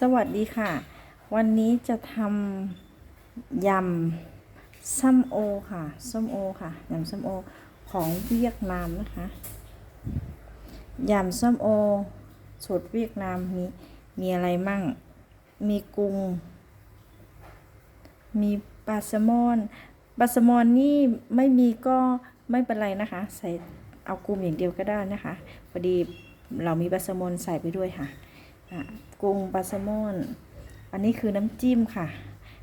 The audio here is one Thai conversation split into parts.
สวัสดีค่ะ วันนี้จะทำยำส้มโอค่ะส้มโอค่ะยำส้มโอของเวียดนามนะคะยำส้มโอสูตรเวียดนามมีมีอะไรมั่ง มีกุ้ง มีปลาแซลมอนปลาแซลมอนนี่ไม่มีก็ไม่เป็นไรนะคะ ใส่เอากุ้งอย่างเดียวก็ได้นะคะพอดีเรามีปลาแซลมอนใส่ไปด้วยค่ะอะ กุ้งปลาแซลมอน อันนี้คือน้ำจิ้มค่ะ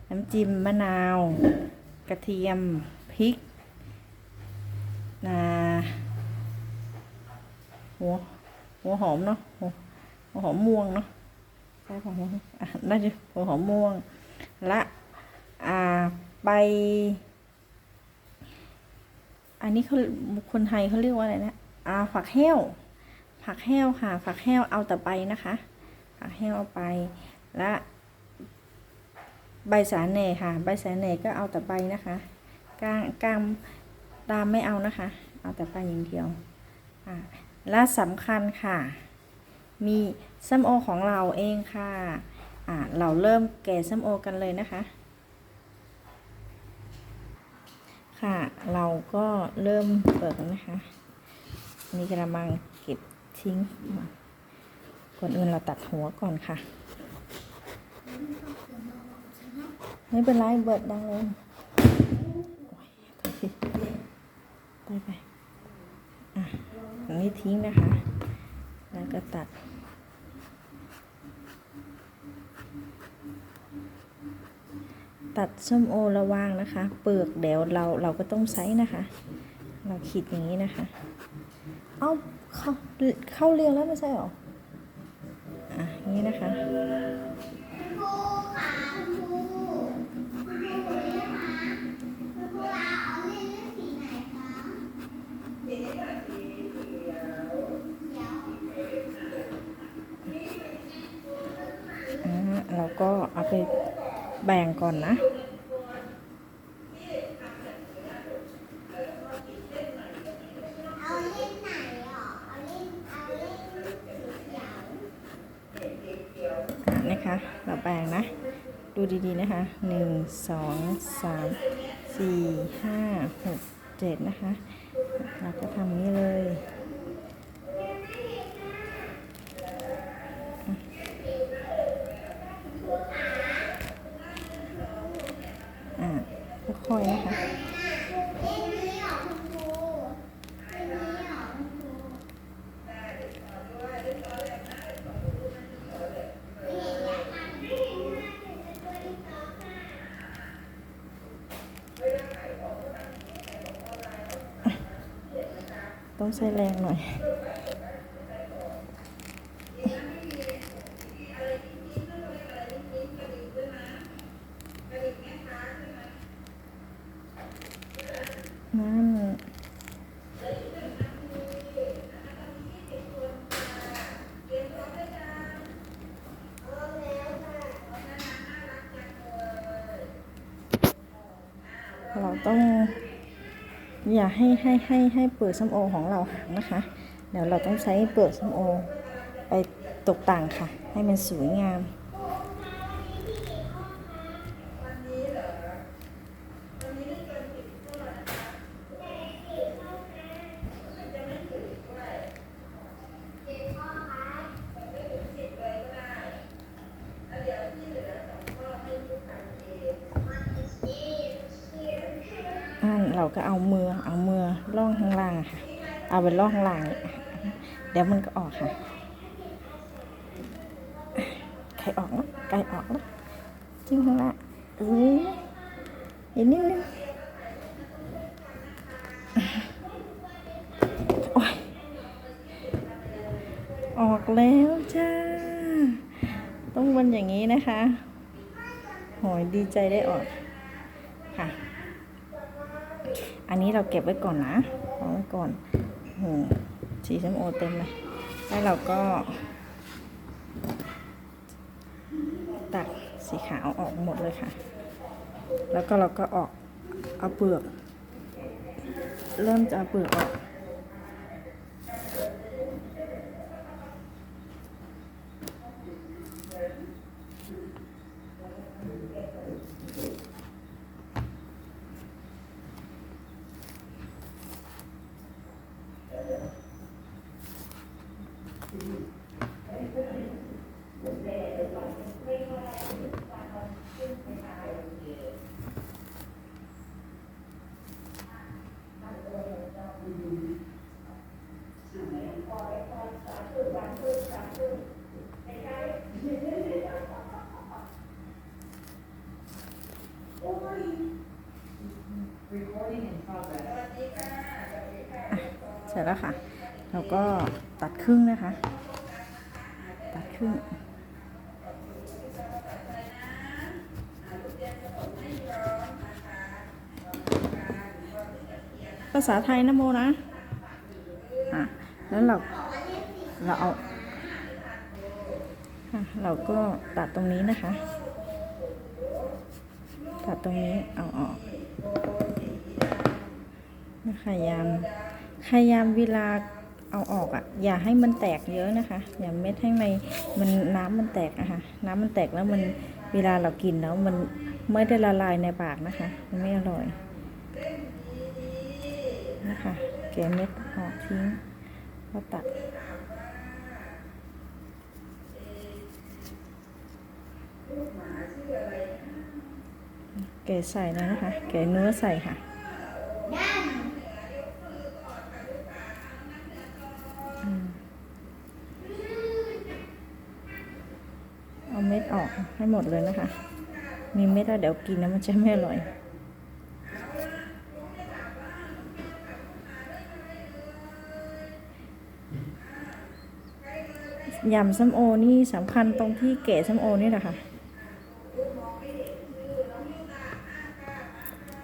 น้ำจิ้มมะนาว กระเทียมพริกนาหัวหัวหอมเนาะหัวหัวหอมม่วงเนาะใช่ของหัวน่าจะหัวหอมม่วงและอ่าใบอันนี้เขาคนไทยเขาเรียกว่าอะไรนะอ่าผักแห้ว ผักแห้วค่ะ ผักแห้วเอาแต่ใบนะคะ แห้วเอาไป และใบสาแหน่ค่ะ ใบสาแหน่ก็เอาแต่ใบนะคะก้างก้างตามไม่เอานะคะ เอาแต่ใบอย่างเดียวอ่าและสำคัญค่ะ มีส้มโอของเราเองค่ะอ่าเราเริ่มแกะส้มโอกันเลยนะคะ ค่ะ เราก็เริ่มเปิดนะคะนี่กระมังเก็บทิ้ง ก่อนอื่นเราตัดหัวก่อนค่ะ ไม่เป็นไรเบิดดังเลยโอ้ยไปไปอะอันนี้ทิ้งนะคะ แล้วก็ตัดตัดส้มโอระวางนะคะ เปลือกเดี๋ยวเราเราก็ต้องใช้นะคะ เราขีดอย่างนี้นะคะ เอาเข้าเข้าเรียงแล้วไม่ใช่หรอ นี้นะคะอ่าเราก็เอาไปแบ่งก่อนนะ เอาเล่นไหนอะเอาเล่นเอาเล่นสีเขียว อะนะคะ แปลงนะ ดูดีๆนะคะหนึ่งสองสามสี่ห้าหกเจ็ดนะคะ เราก็ทำนี้เลยอะค่อยๆนะคะ เล่นนี้เหรอคุณครูเล่นนี้เหรอคุณครูไม่เห็นอยากทำไม่เห็นมากเลยจะตัวนี้ต่อค่ะ ต้องใช้แรงหน่อย นั่นเราต้อง อย่าให้ให้ให้ให้เปลือกส้มโอของเราหักนะคะ เดี๋ยวเราต้องใช้เปลือกส้มโอไปตกแต่งค่ะ ให้มันสวยงาม อ่าเราก็เอามือเอามือล่องข้างล่างอะค่ะ ไปล่องลางเดี๋ยวมันก็ออกค่ะใครออกนะไกลออกนะจิ้งข้างล่างเอออีกนิดนึงโอ้ยออกแล้วจ้า ต้องมันอย่างนี้นะคะโหยดีใจได้ออกค่ะ อันนี้เราเก็บไว้ก่อนนะเอาไว้ก่อน โหสีส้มโอเต็มเลย แล้วเราก็ ตัดสีขาวออกหมดเลยค่ะ แล้วก็เราก็ออกเอาเปลือก เริ่มจะเอาเปลือกออก เสร็จแล้วค่ะ เราก็ตัดครึ่งนะคะ ตัดครึ่ง ภาษาไทยนะโมนะ อะ แล้วเรา เราเอาเราก็ตัดตรงนี้นะคะ ตัดตรงนี้เอาออกนะพยายามพยายามเวลาเอาออกอะ อย่าให้มันแตกเยอะนะคะ อย่าเม็ดข้างในมันน้ำมันแตกนะคะน้ำมันแตกแล้วมันเวลาเรากินแล้วมันไม่ได้ละลายในปากนะคะ มันไม่อร่อย นะคะแกะเม็ดออกทิ้งแล้วตัดแกะใส่แล้วนะคะ แกะเนื้อใส่ค่ะเอาเม็ดออกให้หมดเลยนะคะ มีเม็ดแล้วเดี๋ยวกินแล้วมันจะไม่อร่อย ยำส้มโอนี่สำคัญตรงที่แกะส้มโอนี่แหละค่ะ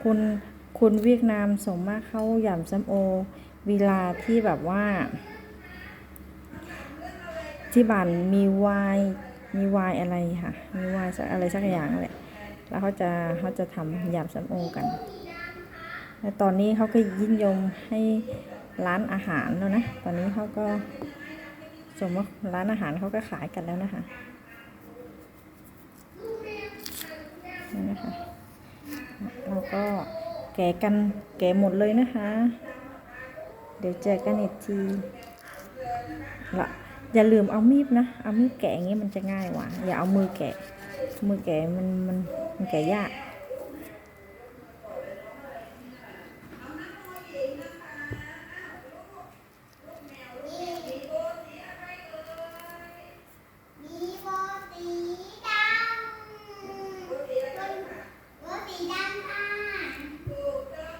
คุณคุณเวียดนามส่งมากเข้ายำส้มโอเวลาที่แบบว่า ที่บ้านมีวน์มีวน์อะไรค่ะ มีวน์สักอะไรสักอย่างแหละ แล้วเขาจะเขาจะทำยำส้มโอกันแล้วตอนนี้เขาก็ยิ่งยมให้ร้านอาหารแล้วนะ ตอนนี้เขาก็ สมมติร้านอาหารเขาก็ขายกันแล้วนะคะนี่นะคะเราก็แกะกันแกะหมดเลยนะคะ เดี๋ยวเจอกันอีกทีละอย่าลืมเอามีดนะ เอามีดแกะอย่างงี้มันจะง่ายกว่า อย่าเอามือแกะ มือแกะมันมันมันแกะยาก มีโบสีดำโบสีดำค่ะ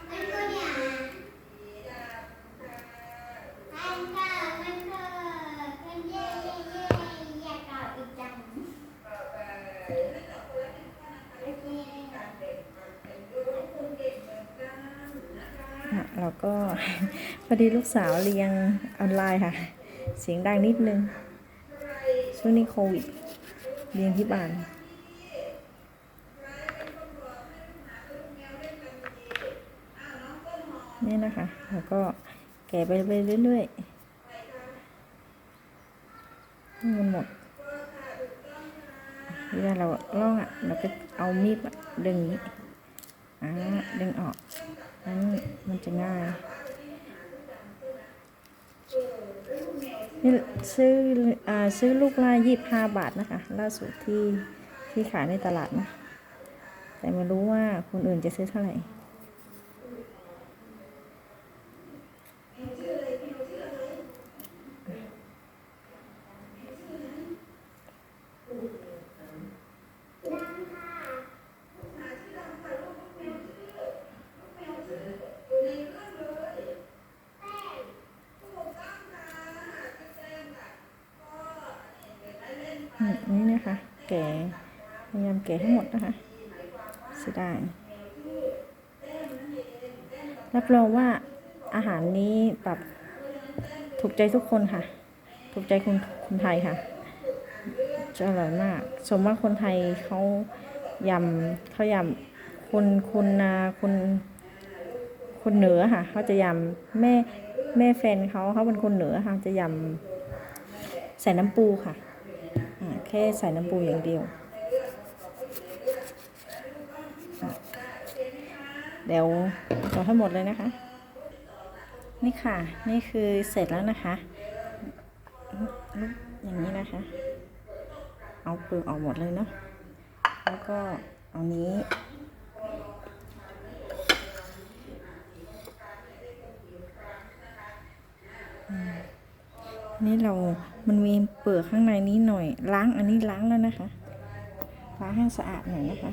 มันก็เนี่ยมันก็มันก็มันเย่เย่เย่อยากเอาอีกจังโอเค อะเราก็ พอ ดีลูกสาวเรียนออนไลน์ค่ะ เสียงดังนิดนึง ช่วงนี้โควิด เรียนที่บ้านนี่นะคะ แล้วก็แกะไปไปเรื่อยๆให้มันหมดเวลาเราล่องอะ เราก็เอามีดอะดึงอย่างนี้อ่าดึงออกอันนี้มันจะง่าย นี่ซื้ออซื้อลูกละยี่ห้าบาทนะคะ ล่าสุดที่ที่ขายในตลาดนะ แต่ไม่รู้ว่าคนอื่นจะซื้อเท่าไหร่ นี่นะคะ แกะพยายามแกะให้หมดนะคะเสียดายรับรองว่าอาหารนี้แบบถูกใจทุกคนค่ะ ถูกใจคนคนไทยค่ะจะอร่อยมาก สมมติคนไทยเขายำเขายำคนคนนาคนคนเหนือค่ะเขาจะยำแม่แม่แฟนเขาเขาเป็นคนเหนือค่ะ จะยำใส่น้ำปูค่ะ แค่ใส่น้ำปูอย่างเดียว เดี๋ยวเราให้หมดเลยนะคะ นี่ค่ะ นี่คือเสร็จแล้วนะคะ อย่างนี้นะคะ เอาเปลือกออกหมดเลยเนาะ แล้วก็เอานี้ นี่เรา มันมีเปลือกข้างในนี้หน่อย ล้างอันนี้ล้างแล้วนะคะ ล้างให้สะอาดหน่อยนะคะ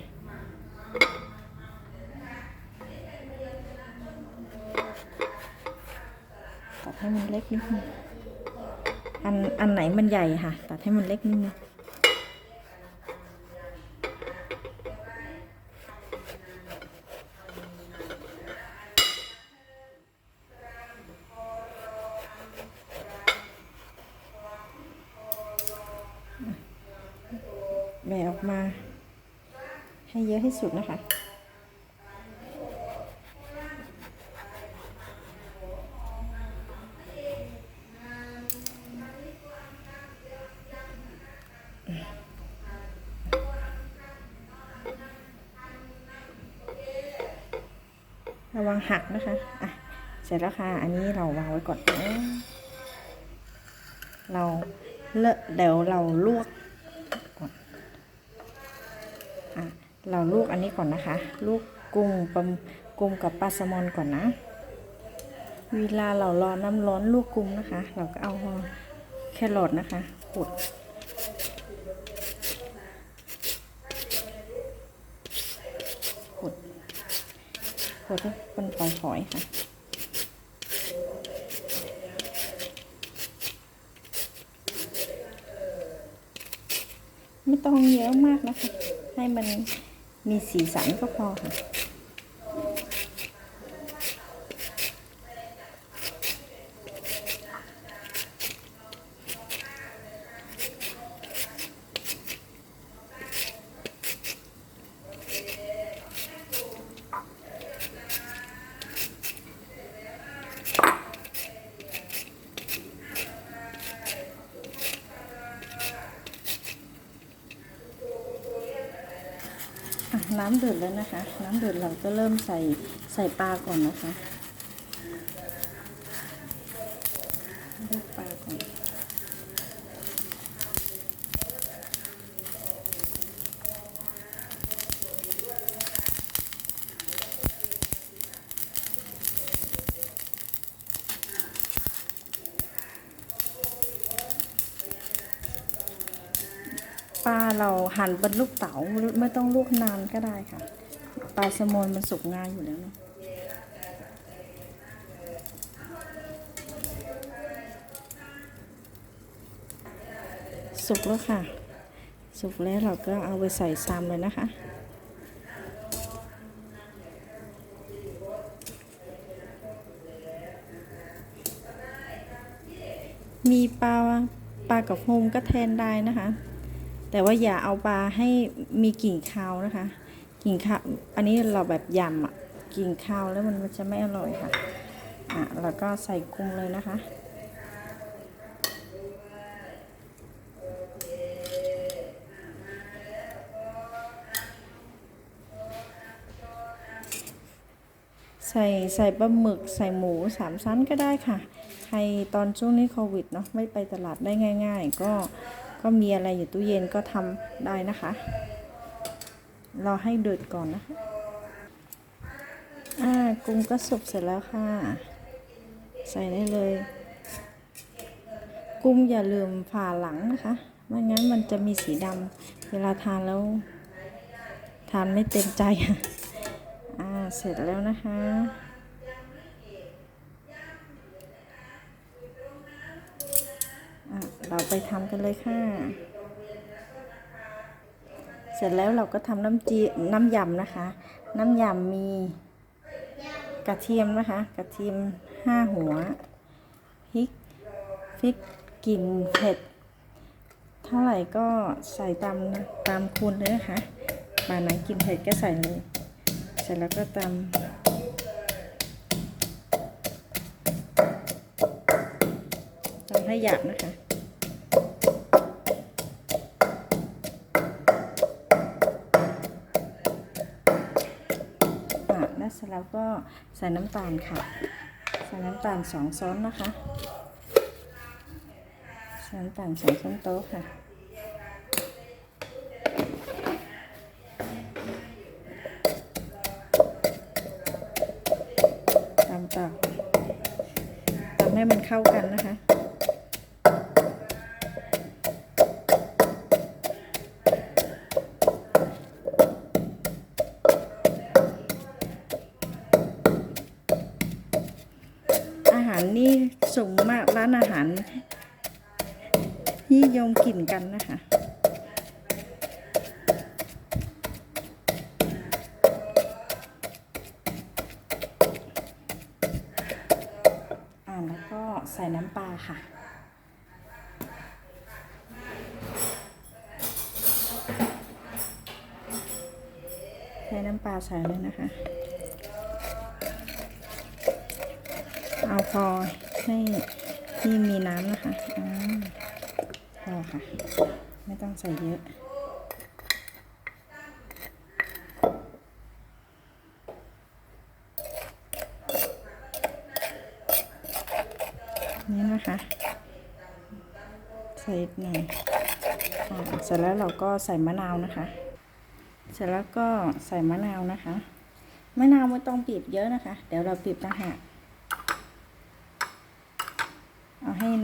ตัดให้มันเล็กนิดนึงอัน อันไหนมันใหญ่ค่ะ ตัดให้มันเล็กนิดนึงแบะออกมา ให้เยอะที่ สุดนะคะ ระวังหักนะคะ อะ เสร็จแล้วค่ะ อันนี้เราวางไว้ก่อนนะเราเลอะเดี๋ยวเราลวกก่อนอะ เราลวกอันนี้ก่อนนะคะลวกกุ้งปลากุ้งกับปลาแซลมอนก่อนนะ เวลาเรารอน้ำร้อนลวกกุ้งนะคะ เราก็เอาแครอทนะคะขูดขูดขวดเป็นปล่อยหอยค่ะไม่ต้องเยอะมากนะคะ ให้มัน มีสีสันก็พอค่ะ เดือดแล้วนะคะ น้ำเดือดเราก็เริ่มใส่ใส่ปลาก่อนนะคะเลือกปลาก่อน ปลาเราหั่นเป็นลูกเต๋าไม่ต้องลวกนานก็ได้ค่ะ ปลาแซลมอนมันสุกง่ายอยู่แล้วเนอะสุกแล้วค่ะ สุกแล้วเราก็เอาไปใส่ซ้ำเลยนะคะ มีปลาปลากับโฮมก็แทนได้นะคะ แต่ว่าอย่าเอาปลาให้มีกลิ่นคาวนะคะ กลิ่นคาวอันนี้เราแบบยำอะกลิ่นคาวแล้วมันจะไม่อร่อยค่ะอะแล้วก็ใส่กุ้งเลยนะคะใส่ใส่ปลาหมึกใส่หมูสามชั้นก็ได้ค่ะ ใครตอนช่วงนี้โควิดเนาะไม่ไปตลาดได้ง่าย ๆ ก็ ก็มีอะไรอยู่ตู้เย็นก็ทำได้นะคะ รอให้เดือดก่อนนะคะอ่ากุ้งก็สุกเสร็จแล้วค่ะ ใส่ได้เลย กุ้งอย่าลืมผ่าหลังนะคะไม่งั้นมันจะมีสีดำเวลาทานแล้ว ทานไม่เต็มใจอ่าเสร็จแล้วนะคะ อะ เราไปทำกันเลยค่ะ เสร็จแล้วเราก็ทำน้ำจีน้ำยำนะคะ น้ำยำมีกระเทียมนะคะ กระเทียมห้าหัวพริกพริกกลิ่นเผ็ด เท่าไหร่ก็ใส่ตามตามคูณเลยนะคะปลาไหนกินเผ็ดก็ใส่เลยเสร็จแล้วก็ตำตำให้หยาบนะคะ แล้วก็ใส่น้ำตาลค่ะ ใส่น้ำตาลสองช้อนนะคะ ใส่น้ำตาลสองช้อนโต๊ะค่ะ ตามต่อทำให้มันเข้ากันนะคะ อาหารนิยมกลิ่นกันนะคะ อ่าแล้วก็ใส่น้ำปลาค่ะใส่น้ำปลาใส่เลยนะคะ เอาพอให้ ที่มีน้ำนะคะอ่าพอค่ะ ไม่ต้องใส่เยอะนี่นะคะ ใส่หน่อยอ่าเสร็จแล้วเราก็ใส่มะนาวนะคะ เสร็จแล้วก็ใส่มะนาวนะคะ มะนาวไม่ต้องบีบเยอะนะคะ เดี๋ยวเราบีบต่างหาก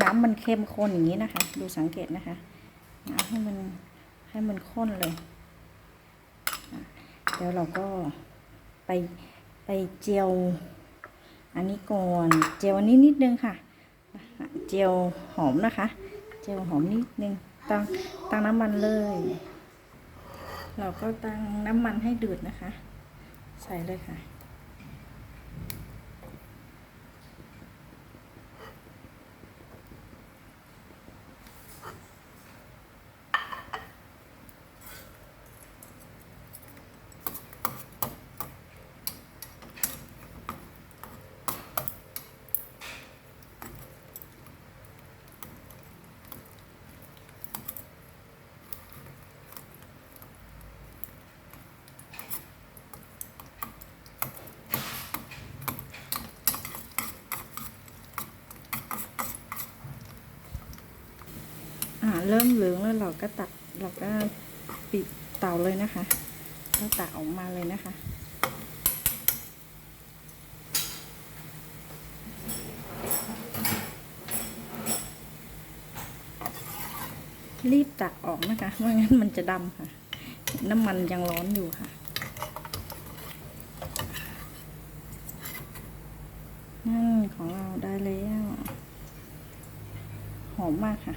เอาให้น้ำมันเข้มข้นอย่างนี้นะคะ ดูสังเกตนะคะเอาให้มันให้มันข้นเลยเดี๋ยวเราก็ไปไปเจียว อันนี้ก่อนเจียวอันนี้นิดนึงค่ะ เจียวหอมนะคะ เจียวหอมนิดนึงตั้งตั้งน้ำมันเลย เราก็ตั้งน้ำมันให้เดือดนะคะ ใส่เลยค่ะ อ่า เริ่มเหลืองแล้วเราก็ตักเราก็ปิดเตาเลยนะคะแล้วตักออกมาเลยนะคะ รีบตักออกนะคะไม่งั้นมันจะดำค่ะ น้ำมันยังร้อนอยู่ค่ะนั่นของเราได้แล้ว หอมมากค่ะ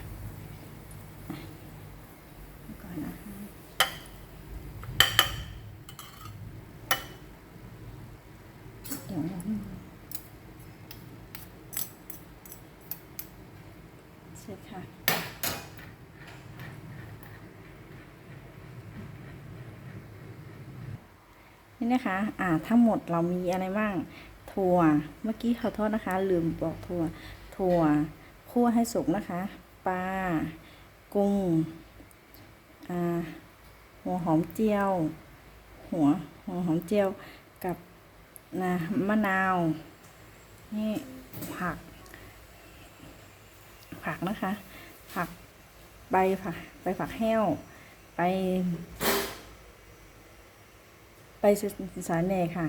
ก่อนนะคะเดี๋ยวนะเสร็จค่ะ นี่นะคะอ่าทั้งหมดเรามีอะไรบ้างถั่วเมื่อกี้ขอโทษนะคะ ลืมบอกถั่วถั่วคั่วให้สุกนะคะปลากุ้งอ่าหัวหอมเจียว หัวหัวหอมเจียวกับนะมะนาวนี่ผัก ผักนะคะ ผักใบผักใบผักแห้ว ไป ไปสาเนค่ะ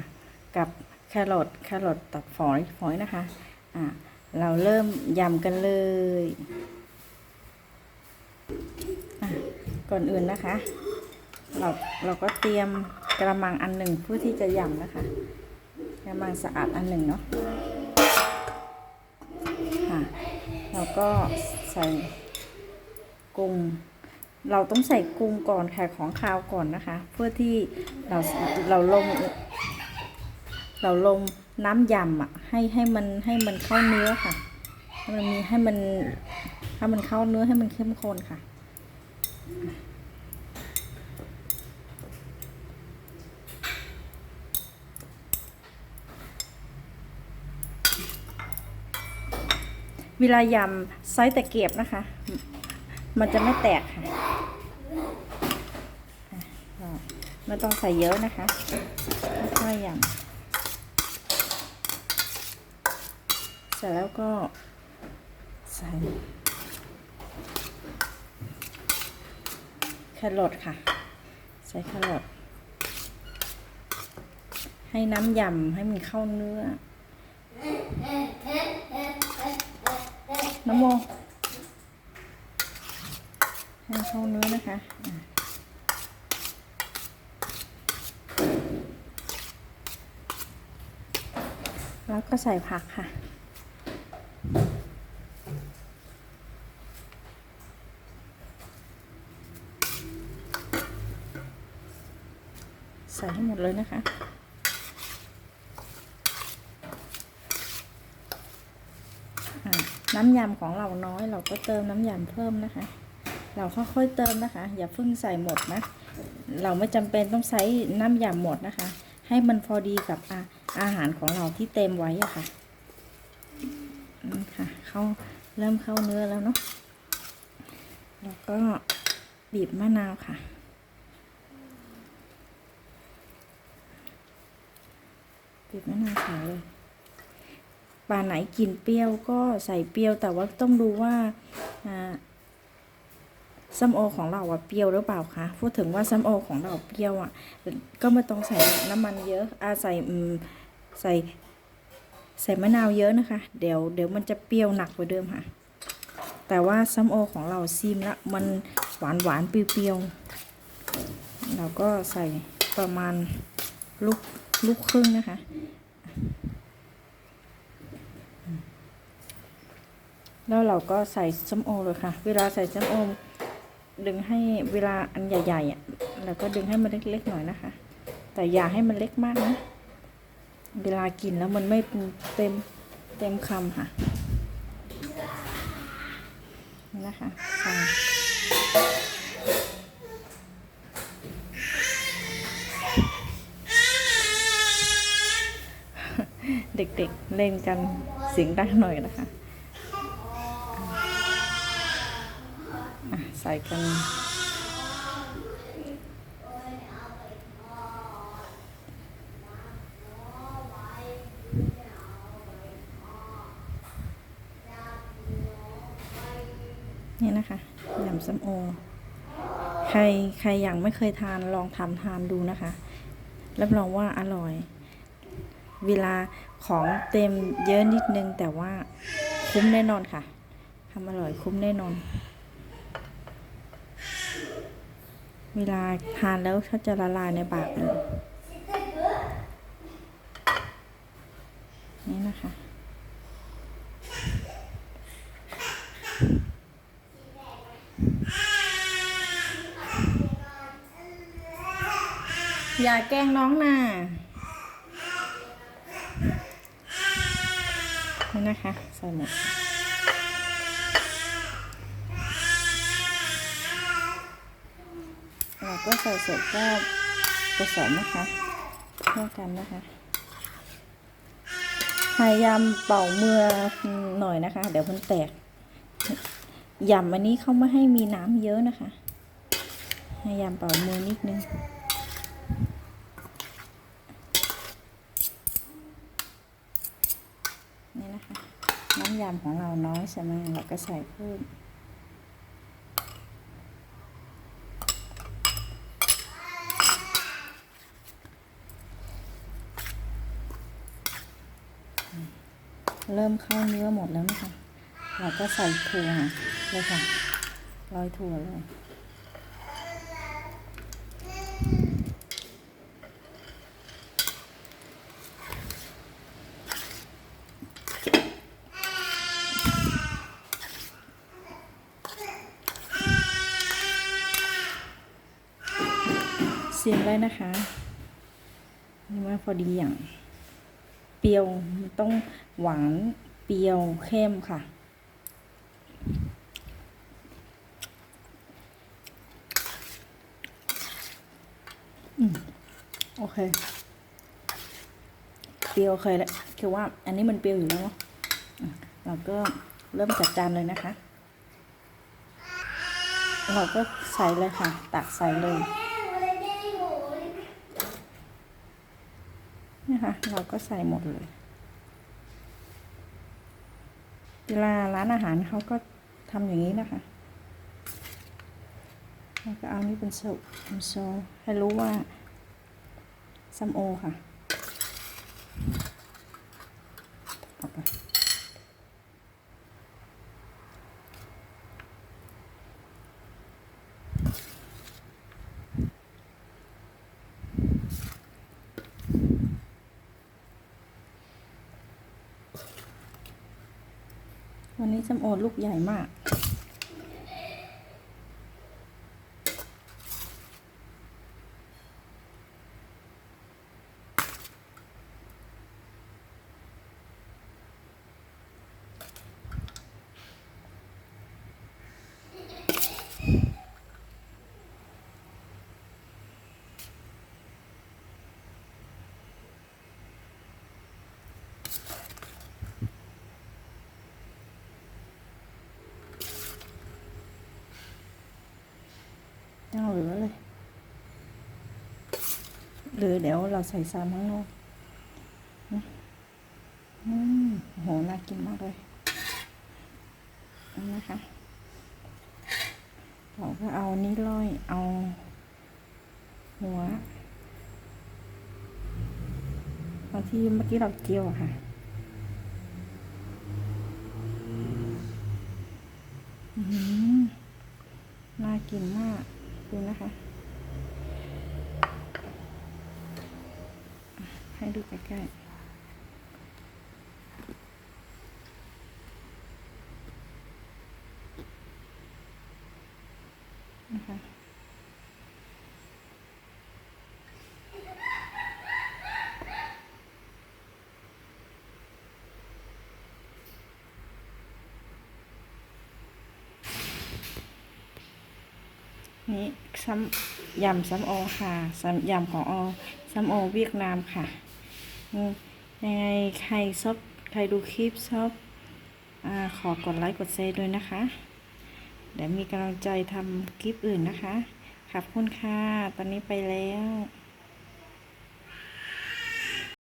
กับแครอทแครอทตัดฝอยฝอยนะคะอ่าเราเริ่มยำกันเลยอะก่อนอื่นนะคะ เราเราก็เตรียมกระมังอันหนึ่งเพื่อที่จะยำนะคะกระมังสะอาดอันหนึ่งเนาะค่ะเราก็ใส่กุ้ง เราต้องใส่กุ้งก่อนค่ะของคาวก่อนนะคะ เพื่อที่เราเราลง เราลงน้ำยำอะให้ให้มันให้มันเข้าเนื้อค่ะให้มันมีให้มันให้มันเข้าเนื้อให้มันเข้มข้นค่ะเวลายำไซส์ตะเกียบนะคะ มันจะไม่แตกค่ะอะก็ ไม่ต้องใส่เยอะนะคะค่อยๆยำเสร็จแล้วก็ใส่แครอทค่ะ ใส่แครอทให้น้ำยำให้มันเข้าเนื้อ น้ำโมให้เข้าเนื้อนะคะ แล้วก็ใส่ผักค่ะ ใส่ให้หมดเลยนะคะน้ำยำของเราน้อยเราก็เติมน้ำยำเพิ่มนะคะ เราค่อยๆเติมนะคะ อย่าเพิ่งใส่หมดนะ เราไม่จำเป็นต้องใช้น้ำยำหมดนะคะ ให้มันพอดีกับอา อาหารของเราที่เต็มไว้อะค่ะนี่ค่ะเข้าเริ่มเข้าเนื้อแล้วเนาะแล้วก็บีบมะนาวค่ะ บีบมะนาวใส่เลยปลาไหนกินเปรี้ยวก็ใส่เปรี้ยวแต่ว่าต้องดูว่าอ่าส้มโอของเราอะเปรี้ยวหรือเปล่าคะพูดถึงว่าส้มโอของเราเปรี้ยวอะก็ไม่ต้องใส่น้ำมันเยอะอาใส่อืม ใส่ใส่มะนาวเยอะนะคะ เดี๋ยวเดี๋ยวมันจะเปรี้ยวหนักกว่าเดิมค่ะ แต่ว่าส้มโอของเราซิมแล้วมันหวานหวานเปรี้ยวๆเราก็ใส่ประมาณลูกลูกครึ่งนะคะ แล้วเราก็ใส่ส้มโอเลยค่ะ เวลาใส่ส้มโอดึงให้เวลาอันใหญ่ๆอะเราก็ดึงให้มันเล็กๆหน่อยนะคะ แต่อย่าให้มันเล็กมากนะ เวลากินแล้วมันไม่เต็มเต็มคำค่ะนี่นะคะใส่เด็กๆเล่นกันเสียงดังหน่อยนะคะใส่กันนะคะยำส้มโอ ใค รใครยังไม่เคยทานลองทำทานดูนะคะรับรองว่าอร่อย เวลาของเต็มเยอะนิดนึง แต่ว่าคุ้มแน่นอนค่ะทำอร่อยคุ้มแน่นอน เวลาทานแล้วเขาจะละลายในปากเลยนี่นะคะ อย่าแกล้งน้องนะนี่นะคะใส่หมดเราก็ใส่เสร็จก็ผสมนะคะเท่ากันนะคะพยายามเป่ามือหน่อยนะคะ เดี๋ยวมันแตกยำอันนี้เขาไม่ให้มีน้ำเยอะนะคะพยายามเป่ามือนิดนึงนี่นะคะ น้ำ ยำของเราน้อยใช่ไหมเราก็ใส่เพิ่มเริ่มเข้าเนื้อหมดแล้วนะคะ เราก็ใส่ถั่วเลยค่ะโรอยถั่วเลย เสียงเลย นะคะนี่ว่าพอดีอย่าง เปรี้ยวมันต้องหวานเปรี้ยวเข้มค่ะ อืม โอเค เปรี้ยวเคแล้วคือว่า อันนี้มันเปรี้ยวอยู่แล้วเนาะอะเราก็เริ่มจัดจานเลยนะคะ เราก็ใส่เลยค่ะ ตักใส่เลย คะ เราก็ใส่หมดเลย เวลาร้านอาหารเขาก็ทำอย่างนี้นะคะแล้วก็เอานี่เป็นโซเป็นโซให้รู้ว่าซัมโอค่ะออกไป วันนี้ ส้มโอลูกใหญ่มาก ยังเหลือเลยเหลือเดี๋ยวเราใส่ซามข้างนอกอืมโห น่ากินมากเลยนะคะเราก็เอานี่ร้อย เอา หัวเอาที่เมื่อกี้เราเจียวค่ะอือหือน่ากินมาก ดูนะคะ ให้ดูใกล้ๆ นี้ซ้ำยำซ้ำโอค่ะซ้ำยำของโอซ้ำโอเวียดนามค่ะยังไงใครชอบใครดูคลิปชอบอขอกดไลค์กดแชร์ด้วยนะคะ เดี๋ยวมีกำลังใจทำคลิปอื่นนะคะขอบคุณค่ะ ตอนนี้ไปแล้ว